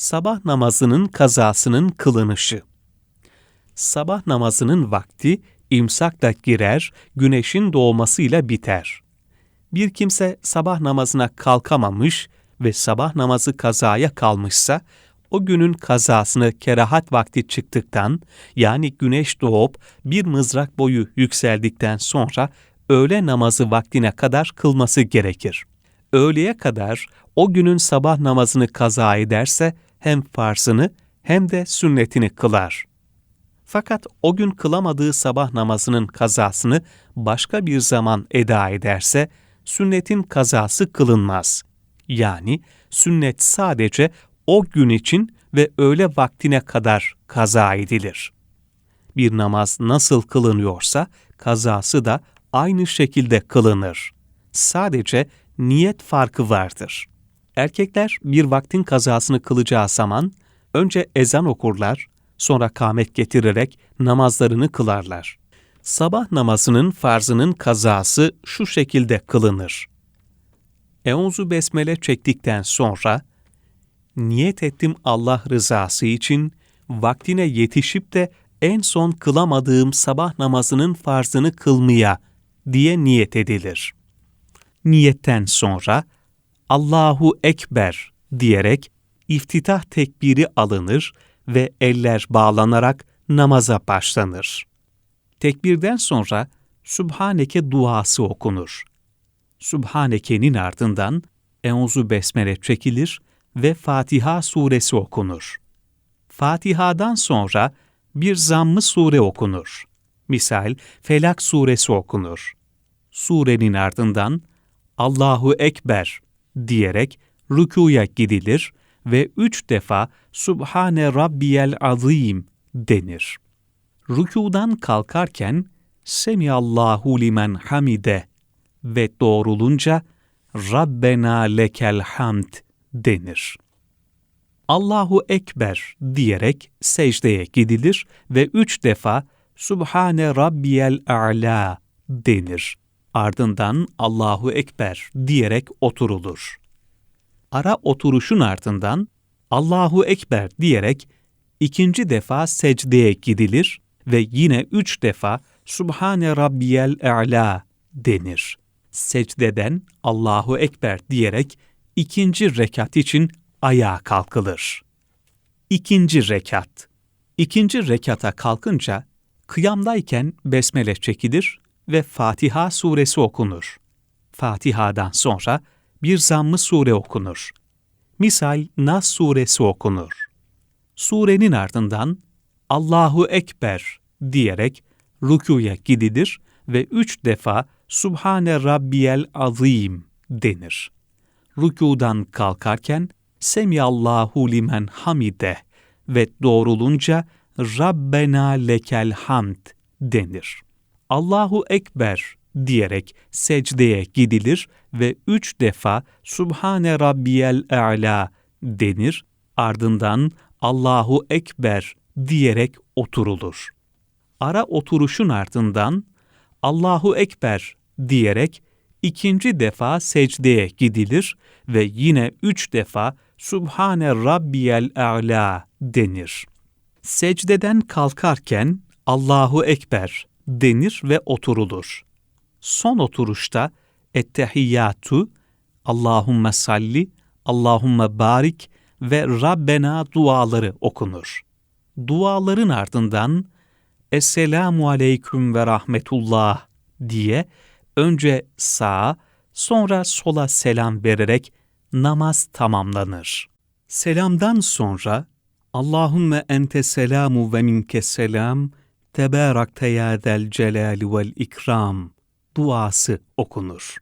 Sabah namazının kazasının kılınışı. Sabah namazının vakti imsakla girer, güneşin doğmasıyla biter. Bir kimse sabah namazına kalkamamış ve sabah namazı kazaya kalmışsa, o günün kazasını kerahat vakti çıktıktan, yani güneş doğup bir mızrak boyu yükseldikten sonra öğle namazı vaktine kadar kılması gerekir. Öğleye kadar o günün sabah namazını kaza ederse hem farzını hem de sünnetini kılar. Fakat o gün kılamadığı sabah namazının kazasını başka bir zaman eda ederse, sünnetin kazası kılınmaz. Yani sünnet sadece o gün için ve öğle vaktine kadar kaza edilir. Bir namaz nasıl kılınıyorsa, kazası da aynı şekilde kılınır. Sadece niyet farkı vardır. Erkekler bir vaktin kazasını kılacağı zaman, önce ezan okurlar, sonra kâmet getirerek namazlarını kılarlar. Sabah namazının farzının kazası şu şekilde kılınır. Euzu besmele çektikten sonra, niyet ettim Allah rızası için, vaktine yetişip de en son kılamadığım sabah namazının farzını kılmaya diye niyet edilir. Niyetten sonra, Allahu Ekber diyerek iftitah tekbiri alınır ve eller bağlanarak namaza başlanır. Tekbirden sonra Sübhaneke duası okunur. Sübhaneke'nin ardından Euzu Besmele çekilir ve Fatiha suresi okunur. Fatiha'dan sonra bir zammı sure okunur. Misal Felak suresi okunur. Surenin ardından Allahu Ekber diyerek rükuya gidilir ve üç defa Subhane Rabbiyel Azim denir. Rükudan kalkarken Semiyallahu limen hamide ve doğrulunca Rabbena lekel hamd denir. Allahu Ekber diyerek secdeye gidilir ve üç defa Subhane Rabbiyel A'la denir. Ardından Allahu Ekber diyerek oturulur. Ara oturuşun ardından Allahu Ekber diyerek ikinci defa secdeye gidilir ve yine üç defa Subhane Rabbiyel A'la denir. Secdeden Allahu Ekber diyerek ikinci rekat için ayağa kalkılır. İkinci rekat İkinci rekata kalkınca kıyamdayken besmele çekilir ve Fatiha suresi okunur. Fatiha'dan sonra bir zammı sure okunur. Misal Nas suresi okunur. Surenin ardından Allahu Ekber diyerek rükuya gidilir ve üç defa Subhane Rabbiyel Azim denir. Rükudan kalkarken Semiyallahu limen hamide ve doğrulunca Rabbena lekel hamd denir. Allahu Ekber diyerek secdeye gidilir ve üç defa Subhane Rabbiyel A'la denir, ardından Allahu Ekber diyerek oturulur. Ara oturuşun ardından Allahu Ekber diyerek ikinci defa secdeye gidilir ve yine üç defa Subhane Rabbiyel A'la denir. Secdeden kalkarken Allahu Ekber denir ve oturulur. Son oturuşta Ettehiyyatu, Allahümme salli, Allahümme barik ve Rabbena duaları okunur. Duaların ardından Esselamu aleyküm ve rahmetullah diye önce sağa sonra sola selam vererek namaz tamamlanır. Selamdan sonra Allahümme ente selamu ve minke selam Tebarakte ya del celali vel ikram duası okunur.